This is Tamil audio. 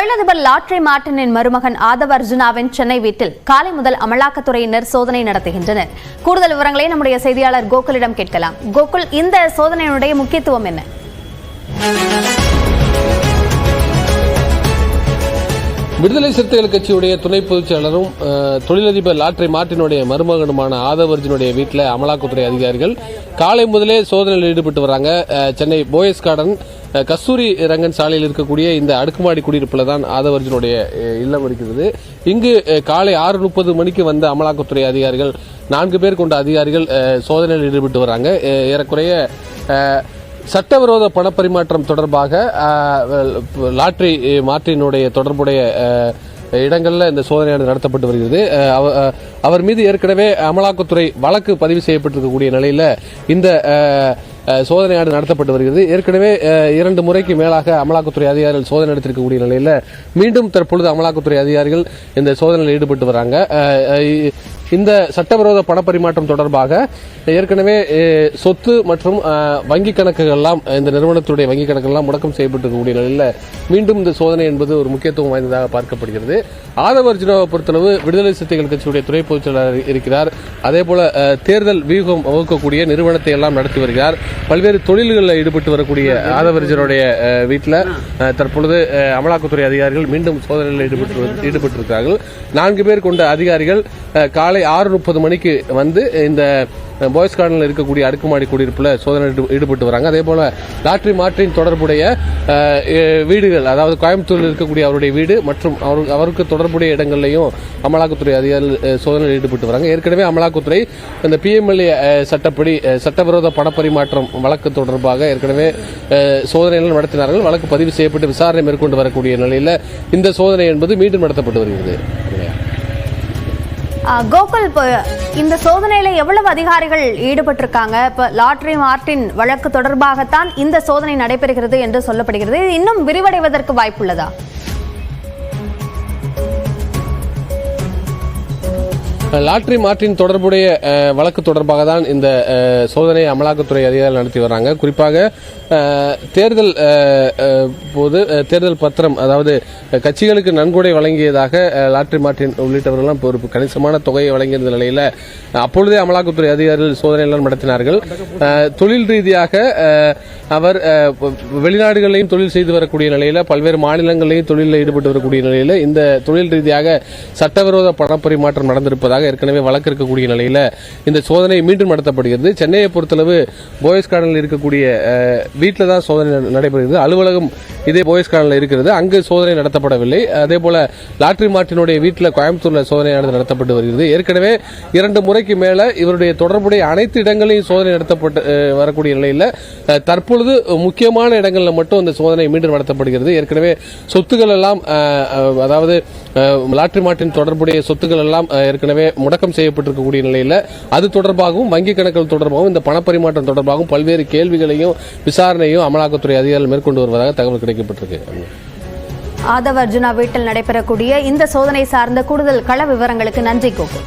தொழிலதிபர் லாட்ரி மார்டினின் மருமகன் ஆதவ அர்ஜுனாவின் சென்னை வீட்டில் காலை முதல் அமலாக்கத்துறையினர் சோதனை நடத்துகின்றனர். கூடுதல் விவரங்களை நம்முடைய செய்தியாளர் கோகுலிடம் கேட்கலாம். கோகுல் இந்த சோதனையினுடைய முக்கியத்துவம் என்ன? விடுதலை சிறுத்தைகள் கட்சியுடைய துணை பொதுச் செயலரும் தொழிலதிபர் லாட்ரி மார்ட்டினுடைய மருமகனுமான ஆதவர்ஜினுடைய வீட்டில் அமலாக்கத்துறை அதிகாரிகள் காலை முதலே சோதனையில் ஈடுபட்டு வராங்க சென்னை போயஸ் கார்டன் கஸ்தூரி ரங்கன் சாலையில் இருக்கக்கூடிய இந்த அடுக்குமாடி குடியிருப்பில் தான் ஆதவர்ஜினுடைய இல்லம் இருக்கிறது. இங்கு காலை ஆறு முப்பது மணிக்கு வந்த அமலாக்கத்துறை அதிகாரிகள் நான்கு பேர் கொண்ட அதிகாரிகள் சோதனையில் ஈடுபட்டு வராங்க ஏறக்குறைய சட்டவிரோத பணப்பரிமாற்றம் தொடர்பாக லாட்ரி மாற்றினுடைய தொடர்புடைய இடங்களில் இந்த சோதனையானது நடத்தப்பட்டு வருகிறது. அவ- அவர் மீது ஏற்கனவே அமலாக்கத்துறை வழக்கு பதிவு செய்யப்பட்டிருக்கக்கூடிய நிலையில் இந்த அஹ், சோதனையானது நடத்தப்பட்டு வருகிறது. ஏற்கனவே இரண்டு முறைக்கு மேலாக அமலாக்கத்துறை அதிகாரிகள் சோதனை நடத்திருக்கக்கூடிய நிலையில் மீண்டும் தற்பொழுது அமலாக்கத்துறை அதிகாரிகள் இந்த சோதனையில் ஈடுபட்டு வராங்க. இந்த சட்டவிரோத பணப்பரிமாற்றம் தொடர்பாக ஏற்கனவே சொத்து மற்றும் வங்கிக் வங்கி கணக்குகள்லாம் இந்த நிறுவனத்துடைய வங்கி கணக்கெல்லாம் முடக்கம் செய்யப்பட்டிருக்கக்கூடிய நிலையில் மீண்டும் இந்த சோதனை என்பது ஒரு முக்கியத்துவம் வாய்ந்ததாக பார்க்கப்படுகிறது. ஆதவ அர்ஜுனாவை பொறுத்தளவு விடுதலை சிறுத்தைகள் கட்சியுடைய துணை பொதுச் செயலாளர் இருக்கிறார். அதே போல தேர்தல் வியூகம் வகுக்கக்கூடிய நிறுவனத்தை எல்லாம் நடத்தி வருகிறார். பல்வேறு தொழில்களில் ஈடுபட்டு வரக்கூடிய ஆதவர்ஜனுடைய வீட்டில் தற்பொழுது அமலாக்கத்துறை அதிகாரிகள் மீண்டும் சோதனையில் ஈடுபட்டு ஈடுபட்டிருக்கிறார்கள். நான்கு பேர் கொண்ட அதிகாரிகள் காலை காலை ஆறு முப்பது மணிக்கு வந்து இந்த பாய்ஸ் கார்டனில் இருக்கக்கூடிய அடுக்குமாடி குடியிருப்பில் சோதனை ஈடுபட்டு வராங்க. அதே போல் லாட்ரி மாற்றின் தொடர்புடைய வீடுகள் அதாவது கோயம்புத்தூரில் இருக்கக்கூடிய அவருடைய வீடு மற்றும் அவரு அவருக்கு தொடர்புடைய இடங்கள்லையும் அமலாக்கத்துறை அதிகாரிகள் சோதனையில் ஈடுபட்டு வராங்க. ஏற்கனவே அமலாக்கத்துறை இந்த பிஎம்எல்ஏ சட்டப்படி சட்டவிரோத பணப்பரிமாற்றம் வழக்கு தொடர்பாக ஏற்கனவே சோதனைகள் நடத்தினார்கள். வழக்கு பதிவு செய்யப்பட்டு விசாரணை மேற்கொண்டு வரக்கூடிய நிலையில் இந்த சோதனை என்பது மீண்டும் நடத்தப்பட்டு வருகிறது. கோகுல் இப்போ இந்த சோதனையில் எவ்வளவு அதிகாரிகள் ஈடுபட்டிருக்காங்க? இப்போ லாட்ரி மார்டின் வழக்கு தொடர்பாகத்தான் இந்த சோதனை நடைபெறுகிறது என்று சொல்லப்படுகிறது. இன்னும் விரிவடைவதற்கு வாய்ப்புள்ளதா? லாட்ரி மார்ட்டின் தொடர்புடைய வழக்கு தொடர்பாக தான் இந்த சோதனையை சோதனை அமலாக்கத்துறை அதிகாரிகள் நடத்தி வராங்க குறிப்பாக தேர்தல் போது தேர்தல் பத்திரம் அதாவது கட்சிகளுக்கு நன்கொடை வழங்கியதாக லாட்ரி மார்ட்டின் உள்ளிட்டவர்கள்லாம் ஒரு கணிசமான தொகையை வழங்கியிருந்த நிலையில் அப்பொழுதே அமலாக்கத்துறை அதிகாரிகள் சோதனை எல்லாம் நடத்தினார்கள் தொழில் ரீதியாக அவர் வெளிநாடுகளையும் தொழில் செய்து வரக்கூடிய நிலையில் பல்வேறு மாநிலங்களையும் தொழிலில் ஈடுபட்டு வரக்கூடிய நிலையில் இந்த தொழில் ரீதியாக சட்டவிரோத பணப்பரிமாற்றம் நடந்திருப்பதாக ஏற்கனவே வழக்கு இருக்கக்கூடிய நிலையில் இந்த சோதனை மீண்டும் நடத்தப்படுகிறது. சென்னையை பொறுத்தளவு போயஸ் கார்டனில் இருக்கக்கூடிய வீட்டில் தான் சோதனை நடைபெறுகிறது. அலுவலகம் இதே போயஸ் கார்டனில் இருக்கிறது. அங்கு சோதனை நடத்தப்படவில்லை. அதே போல லாட்ரி மார்ட்டினுடைய வீட்டில் கோயம்புத்தூரில் சோதனையானது நடத்தப்பட்டு வருகிறது. ஏற்கனவே இரண்டு முறைக்கு மேல இவருடைய தொடர்புடைய அனைத்து இடங்களையும் சோதனை நடத்தப்பட்டு வரக்கூடிய நிலையில் தற்பொழுது முக்கியமான இடங்களில் மட்டும் இந்த சோதனை மீண்டும் நடத்தப்படுகிறது. ஏற்கனவே சொத்துக்கள் எல்லாம் அதாவது லாட்ரி மார்ட்டின் தொடர்புடைய சொத்துக்கள் எல்லாம் ஏற்கனவே முடக்கம் செய்யப்பட்டிருக்கக்கூடிய நிலையில் அது தொடர்பாகவும் வங்கி கணக்குகள் தொடர்பாகவும் இந்த பணப்பரிமாற்றம் தொடர்பாகவும் பல்வேறு கேள்விகளையும் விசாரணையும் அமலாக்கத்துறை அதிகாரிகள் மேற்கொண்டு வருவதாக தகவல் கிடைக்கப்பட்டிருக்கு ஆதவ அர்ஜுனா வீட்டில் நடைபெறக்கூடிய இந்த சோதனை சார்ந்த கூடுதல் கள விவரங்களுக்கு நன்றி கோகுல்.